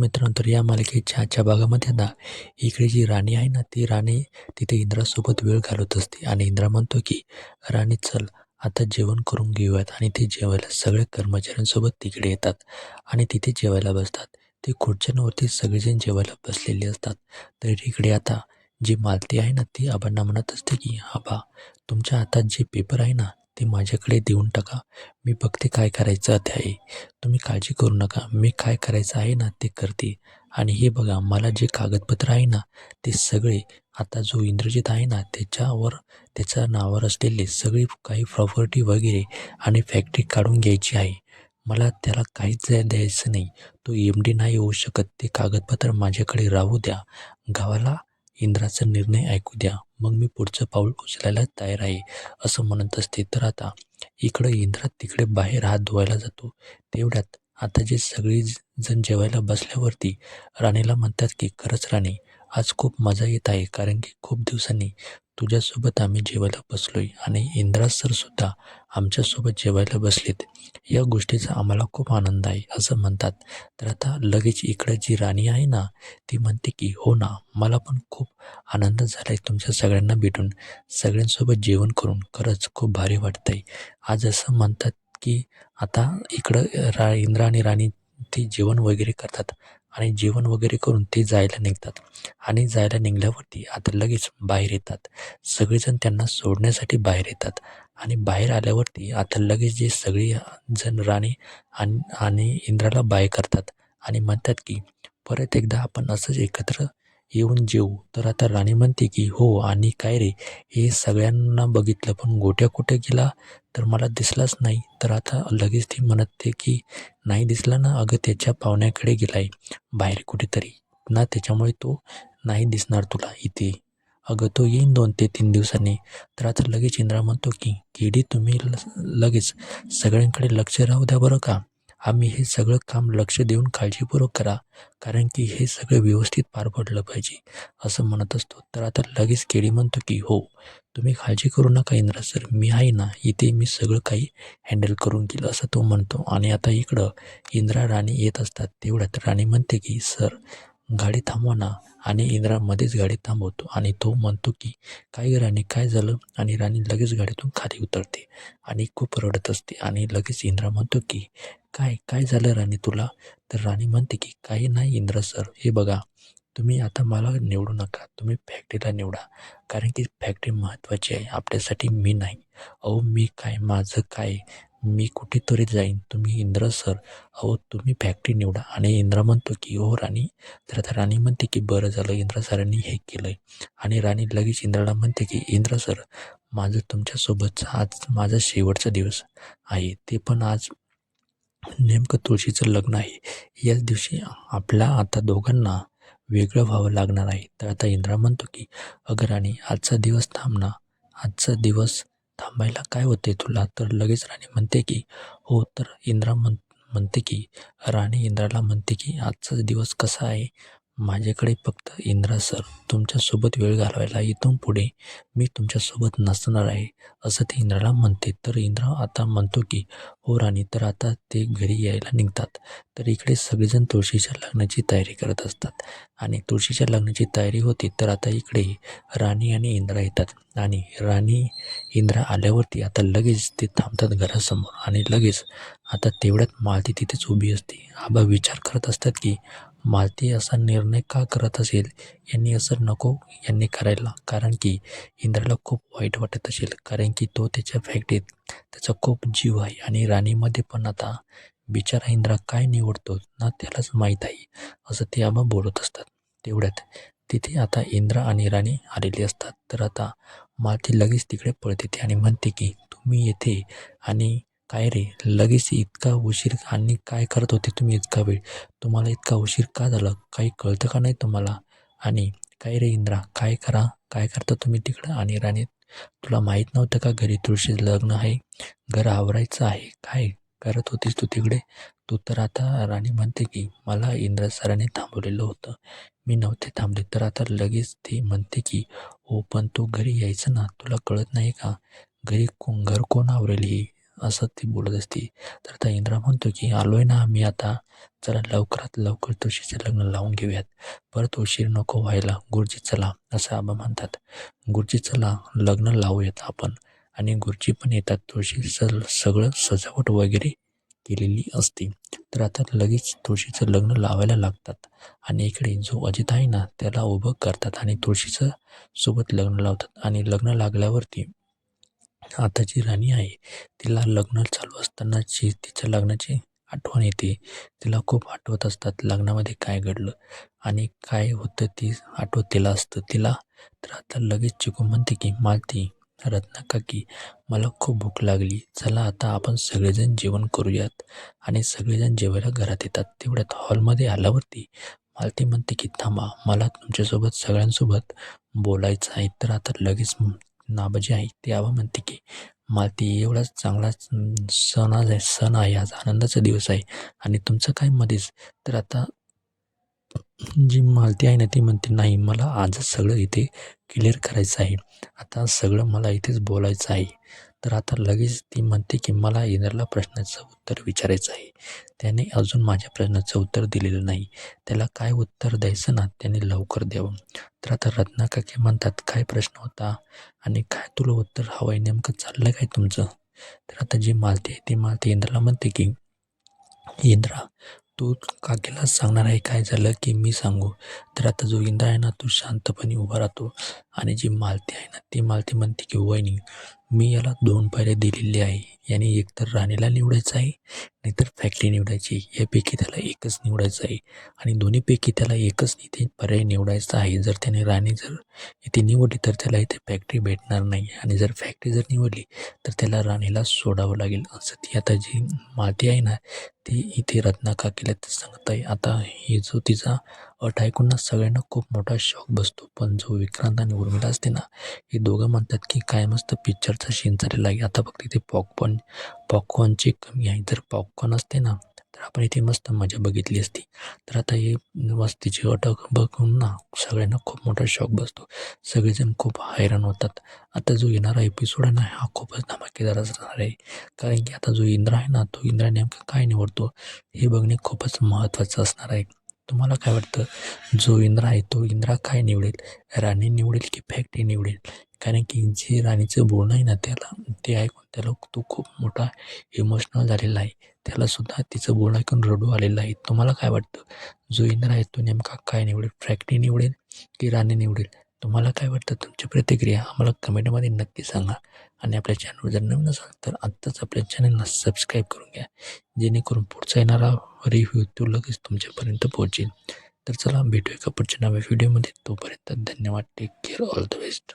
मित्रांनो तर या मालिकेच्या आजच्या भागामध्ये आता इकडे जी राणी आहे ना ती राणी तिथे इंद्रासोबत वेळ घालवत असते आणि इंद्रा म्हणतो की राणी चल आता जेवण करून घेऊयात. आणि ते जेवायला सगळे कर्मचाऱ्यांसोबत तिकडे येतात आणि तिथे जेवायला बसतात. ते खुर्च्यांवरती सगळेजण जेवायला बसलेले असतात. तर इकडे आता जी मालती आहे ना ती आबांना म्हणत असते की आबा तुमच्या हातात जे पेपर आहे ना ते माझ्याकडे देऊन टाका. मी बघते काय करायचं ते आहे. तुम्ही काळजी करू नका. मी काय करायचं आहे ना ते करते. आणि हे बघा मला जे कागदपत्र आहे ना ते सगळे आता जो इंद्रजित आहे ना त्याच्यावर त्याच्या नावावर असलेले सगळी काही प्रॉपर्टी वगैरे आणि फॅक्टरी काढून घ्यायची आहे. मला त्याला काहीच द्यायचं नाही. तो एम डी नाही होऊ शकत. ते कागदपत्र माझ्याकडे राहू द्या. गावाला इंद्राचा निर्णय ऐकू द्या. मग मी पुढचं पाऊल उचलायला तयार आहे असं म्हणत असते. तर आता इकडं इंद्रा तिकडे बाहेर हात धुवायला जातो. तेवढ्यात आता जे सगळी जण जेवायला बसल्यावरती राणीला म्हणतात की खरंच राणी आज खूप मजा येत आहे कारण की खूप दिवसांनी तुझ्यासोबत आम्ही जेवायला बसलोय आणि इंद्रा सरसुद्धा आमच्यासोबत जेवायला बसलेत. या गोष्टीचा आम्हाला खूप आनंद आहे असं म्हणतात. तर आता लगेच इकडं जी राणी आहे ना ती म्हणते की हो ना मला पण खूप आनंद झाला आहे तुमच्या सगळ्यांना भेटून. सगळ्यांसोबत जेवण करून खरंच खूप भारी वाटतं आहे आज असं म्हणतात की आता इकडं रा इंद्रा आणि राणी ते जेवण वगैरे करतात. आणि जेवण वगैरे करून ते जायला निघतात. आणि जायला निघल्यावरती आता लगेच बाहेर येतात. सगळेजण त्यांना सोडण्यासाठी बाहेर येतात. आणि बाहेर आल्यावरती आता लगेच जे सगळी जण राणी आणि आणि इंद्राला बाय करतात. आणि म्हणतात की परत एकदा आपण असंच एकत्र येऊन जेऊ. तर आता राणी म्हणते की हो आणि काय रे? हे सगळ्यांना बघितलं पण गोट्या कुठे गेला? तर मला दिसलाच नाही. तर आता लगेच ती म्हणते की नाही दिसला ना? अगं त्याच्या पाहुण्याकडे गेला आहे बाहेर कुठेतरी. ना त्याच्यामुळे तो नाही दिसणार तुला इथे. अगं तो येईन दोन ते तीन दिवसांनी. तर आता लगेच इंद्रा म्हणतो की केडी तुम्ही लगेच. सगळ्यांकडे लक्ष राहू द्या बरं का? आम्ही हे सगळं काम लक्ष देऊन काळजीपूर्वक करा कारण की हे सगळं व्यवस्थित पार पडलं पाहिजे असं म्हणत असतो. तर आता लगेच केडी म्हणतो की हो तुम्ही काळजी करू नका इंद्रा सर मी आहे ना इथे मी सगळं काही हँडल करून गेलं असं तो म्हणतो. आणि आता इकडं इंद्रा राणी येत असतात. तेवढ्यात राणी म्हणते की सर गाडी थांबवा ना. आणि इंद्रा मध्येच गाडी थांबवतो आणि तो म्हणतो की काय राणी काय झालं? आणि राणी लगेच गाडीतून खाली उतरते आणि खूप रडत असते. आणि लगेच इंद्रा म्हणतो की काय काय झालं राणी तुला? तर राणी म्हणते की काही नाही इंद्र सर हे बघा तुम्ही आता मला निवडू नका तुम्ही फॅक्टरीला निवडा कारण की फॅक्टरी महत्त्वाची आहे आपल्यासाठी मी नाही. अहो मी काय माझं काय? मी कुठेतरी जाईन तुम्ही इंद्र सर अहो तुम्ही फॅक्टरी निवडा. आणि इंद्रा म्हणतो की हो राणी. तर आता राणी म्हणते की बरं झालं इंद्रा सरांनी हे केलं आहे आणि राणी लगेच इंद्राला म्हणते की इंद्र सर माझं तुमच्यासोबतचा आज माझा शेवटचा दिवस आहे ते पण आज नेमकं तुळशीचं लग्न आहे. याच दिवशी आपल्या आता दोघांना वेगळं व्हावं लागणार आहे. तर आता इंद्रा म्हणतो की अगं राणी आजचा दिवस थांब ना. आजचा दिवस थांबायला काय होते तुला? तर लगेच राणी म्हणते की हो तर इंद्रा म्हण म्हणते की राणी इंद्राला म्हणते की आजचा दिवस कसा आहे? माझ्याकडे फक्त इंद्रा सर तुमच्यासोबत वेळ घालवायला इथून पुढे मी तुमच्यासोबत नसणार आहे असं ते इंद्राला म्हणते. तर इंद्रा आता म्हणतो की हो राणी तर आता ते घरी यायला निघतात. तर इकडे सगळेजण तुळशीच्या लग्नाची तयारी करत असतात. आणि तुळशीच्या लग्नाची तयारी होती तर आता इकडे राणी आणि इंद्रा येतात. आणि राणी इंद्रा आल्यावरती आता लगेच ते थांबतात घरासमोर. आणि लगेच आता तेवढ्यात मालती तिथेच उभी असते. आबा विचार करत असतात की मालती असा निर्णय का करत असेल? यांनी असं नको यांनी करायला. कारण की इंद्राला खूप वाईट वाटत असेल. कारण की तो त्याच्या फॅक्टरीत त्याचा खूप जीव आहे आणि राणीमध्ये पण आता बिचारा इंद्रा काय निवडतो ना त्यालाच माहीत आहे. असं ते आम्हा बोलत असतात. तेवढ्यात तिथे आता इंद्रा आणि राणी आलेली असतात. तर आता मालती लगेच तिकडे पळते. आणि म्हणते की तुम्ही येथे आणि काय रे? लगेच इतका उशीर आणि काय करत होते तुम्ही इतका वेळ? तुम्हाला इतका उशीर का झाला? काही कळतं का नाही तुम्हाला? आणि काय रे इंद्रा? काय करा? काय करता तुम्ही तिकडं? आणि राणी तुला माहीत नव्हतं का घरी तुळशी लग्न आहे? घर आवरायचं आहे? काय करत होतीस तू तिकडे? तू तर आता राणी म्हणते की मला इंद्रा सरांनी थांबवलेलं होतं. मी नव्हते थांबले तर आता लगेच ती म्हणते की हो पण तू घरी यायचं ना? तुला कळत नाही का? घरी कोण घर कोण आवरेल ही? असं ती बोलत असते. तर आता इंद्रा म्हणतो की आलो आहे ना आम्ही आता. चला लवकरात लवकर तुळशीचं लग्न लावून घेऊयात. परत उशीर नको व्हायला. गुरुजी चला असं आबा म्हणतात. गुरुजी चला लग्न लावूयात आपण. आणि गुरुजी पण येतात. तुळशी सगळं सजावट वगैरे केलेली असते. तर आता लगेच तुळशीचं लग्न लावायला लागतात. आणि इकडे जो अजित आहे ना त्याला उभं करतात आणि तुळशीचं सोबत लग्न लावतात. आणि लग्न लागल्यावरती आता जी राणी आहे. तिला लग्न चालू असतानाची तिच्या लग्नाची आठवण येते. तिला खूप आठवत असतात लग्नामध्ये काय घडलं आणि काय होतं ती आठवत तिला असतं. तिला तर आता लगेच चिकू म्हणते की मालती रत्ना काकी मला खूप भूक लागली. चला आता आपण सगळेजण जेवण करूयात. आणि सगळेजण जेवायला घरात येतात. तेवढ्यात हॉलमध्ये आल्यावरती मालती म्हणते की थांबा मला तुमच्यासोबत सगळ्यांसोबत बोलायचं आहे. तर आता लगेच नाबाजी आहे ते आबा म्हणते की मालती एवढा चांगला सण आज आहे सण आहे आज आनंदाचा दिवस आहे आणि तुमचं काय मध्येच तर आता जी मालती आहे ना ती म्हणते नाही मला आजच सगळं इथे क्लिअर करायचं आहे. आता सगळं मला इथेच बोलायचं आहे. तर आता लगेच ती म्हणते की मला इंद्रला प्रश्नाचं उत्तर विचारायचं आहे. त्याने अजून माझ्या प्रश्नाचं उत्तर दिलेलं नाही. त्याला काय उत्तर द्यायचं ना त्याने लवकर द्यावं. तर आता रत्ना काकी म्हणतात काय प्रश्न होता? आणि काय तुला उत्तर हवं आहे नेमकं चाललं काय तुमचं? तर आता जी मालती आहे ती मालती इंद्राला म्हणते की इंद्रा तू काकीला सांगणार आहे काय झालं की मी सांगू? तर आता जो इंद्र आहे ना तो शांतपणे उभा राहतो. आणि जी मालती आहे ना ती मालती म्हणते की वहिनी मी याला दोन पायऱ्या दिलेले आहे. याने एकतर राणीला निवडायचं आहे नाहीतर फॅक्टरी निवडायची यापैकी त्याला एकच निवडायचं आहे. आणि दोन्हीपैकी त्याला एकच इथे पर्याय निवडायचा आहे. जर त्याने राणी जर इथे निवडली तर त्याला इथे फॅक्टरी भेटणार नाही. आणि जर फॅक्टरी जर निवडली तर त्याला राणीला सोडावं लागेल. असं ती आता जी माती आहे ना ती इथे रत्नाकाकीला ते सांगत आहे. आता ही जो तिचा अट ऐकून ना सगळ्यांना खूप मोठा शॉक बसतो. पण जो विक्रांत आणि उर्मिला असते ना हे दोघं म्हणतात की काय मस्त पिक्चरचा सीन झालेला आहे. आता फक्त इथे पॉपकॉर्न पॉपकॉर्नची कमी आहे. जर पॉपकॉर्न असते ना तर आपण इथे मस्त मजा बघितली असती. तर आता हे मस्तीची अटक बघून ना सगळ्यांना खूप मोठा शॉक बसतो. सगळेजण खूप हैराण होतात. आता जो येणारा एपिसोड आहे ना हा खूपच धमाकेदार असणार आहे. कारण की आता जो इंद्र आहे ना तो इंद्रा नेमका काय निवडतो हे बघणे खूपच महत्त्वाचं असणार आहे. तुम्हाला काय वाटतं? जो इंद्रा आहे तो इंद्रा काय निवडेल? राणी निवडेल की फॅक्टरी निवडेल? कारण की जे राणीचं बोलणं आहे ना त्याला ते ऐकून त्याला तो खूप मोठा इमोशनल झालेला आहे. त्यालासुद्धा तिचं बोलणं ऐकून रडू आलेलं आहे. तुम्हाला काय वाटतं? जो इंद्र आहे तो नेमका काय निवडेल? फॅक्टरी निवडेल की राणी निवडेल? तुम्हाला काय वाटतं? तुमची प्रतिक्रिया आम्हाला कमेंटमध्ये नक्की सांगा. आणि आपल्या चॅनलवर जर नवीन असाल तर आत्ताच आपल्या चॅनलला सबस्क्राईब करून घ्या. जेणेकरून पुढचा येणारा रिव्ह्यू तो लगेच तुमच्यापर्यंत पोहोचेल. तर चला भेटूया का पुढच्या नव्या व्हिडिओमध्ये तोपर्यंत धन्यवाद. Take care all the best